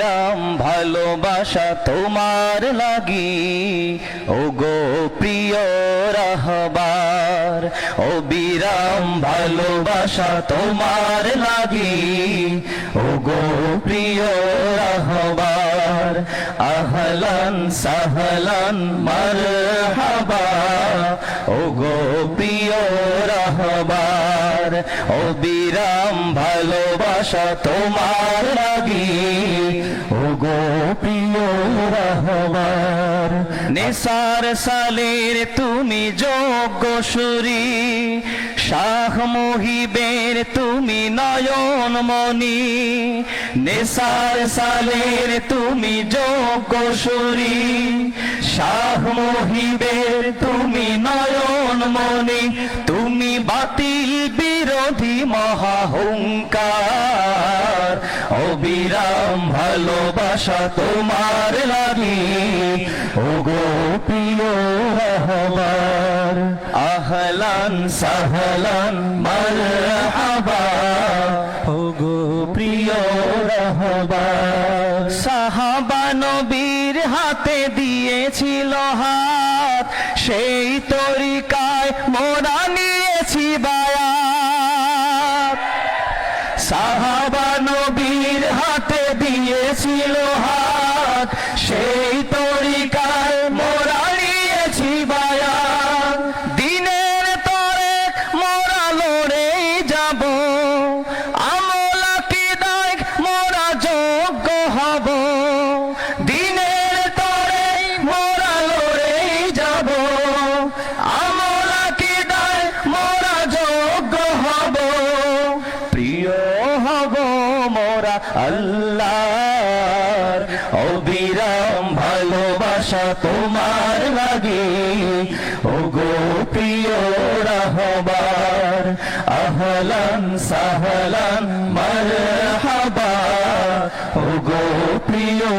অবিরাম ভালোবাসা তোমার লাগি। ও গো প্রিয় রাহবার অবিরাম ভালোবাসা তোমার লাগি। ও গো প্রিয় রাহবার, আহলান সাহলান মারহাবা। ও গো প্রিয় রাহবার অবিরাম ভালোবাসা তোমার লাগি। ও গো প্রিয় রহমান নিসার সালের তুমি যোগ্য সুরি। শাহ মহিবের তুমি নয়ন মনি নিসার সালের তুমি যোগ্য সুরি। শাহ মহিবের তুমি নয়ন মনি তুমি বাতিল বিরোধী মহাহংকার অবিরাম ভালোবাসা তোমার লাগি। ও গো প্রিয় আহলান সাহলান, মারহাবা। ও গো প্রিয় সাহাবা নবীর হাতে দিয়েছিল হাত, সেই তরিকায় মোরা নিয়েছি বায়াত। সাহাবা নবীর হাতে দিয়েছিল হাত। মোরা আল্লাহর অবিরাম ভালোবাসা তোমার লাগে। ও গো রাহবার, আহলান সাহলান, মারহাবা। ও গো প্রিয়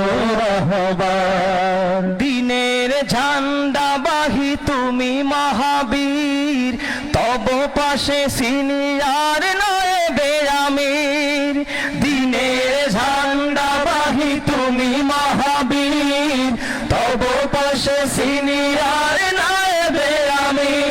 রাহবার, দিনের ঝান্ডা বাহি তুমি মহাবীর, তব পাশে সিনিয়ার নয় তিনি আর নায়েবে আমি।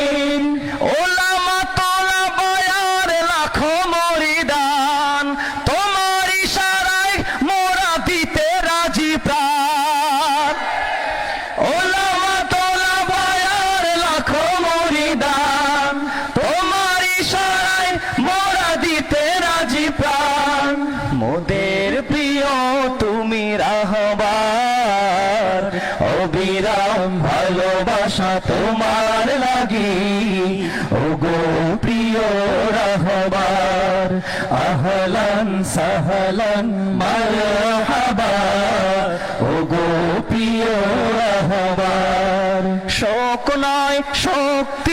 তোমার লাগি। ও গো প্রিয় রহবার, আহলান সাহলান, মারহাবা। ও গো প্রিয় রহবার, শোক নয়, শক্তি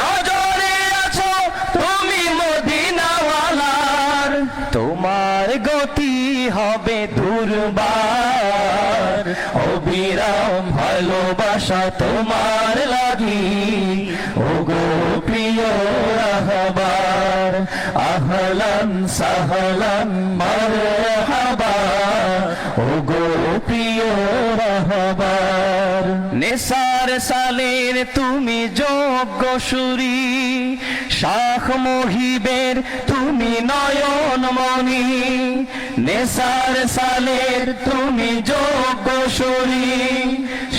নজরে আছো তুমি মদিনাওয়ালার। তোমার গতি হবে দুর্বার। অবিরাম ভালোবাসা তোমার লাগি। ও গো প্রিয় রাহবার, আহলান সাহলান ও নেসার সালের তুমি যোগ্য সুরি শাখ মহিবের তুমি নয়ন মনি নেসার সালের তুমি যোগ্য শরী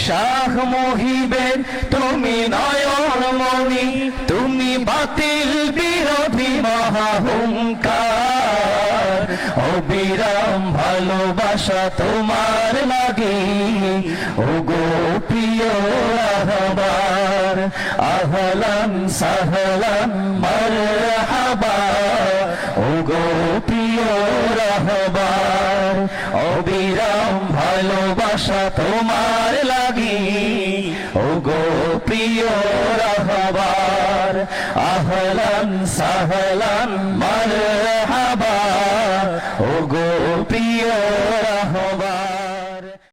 শাহ মহিবের তুমি নয়ন মনি তুমি বাতিল বিরোধী মহাহুঙ্কার অবিরাম ভালোবাসা তোমার লাগে। ও গো প্রিয় রাহবার আহলান সাহলান মারহাবা। ও গো প্রিয় রাহবার অবিরাম ভালোবাসা তোমার লাগি। ও গো প্রিয় রাহবার আহলান সাহলান মারহাবা।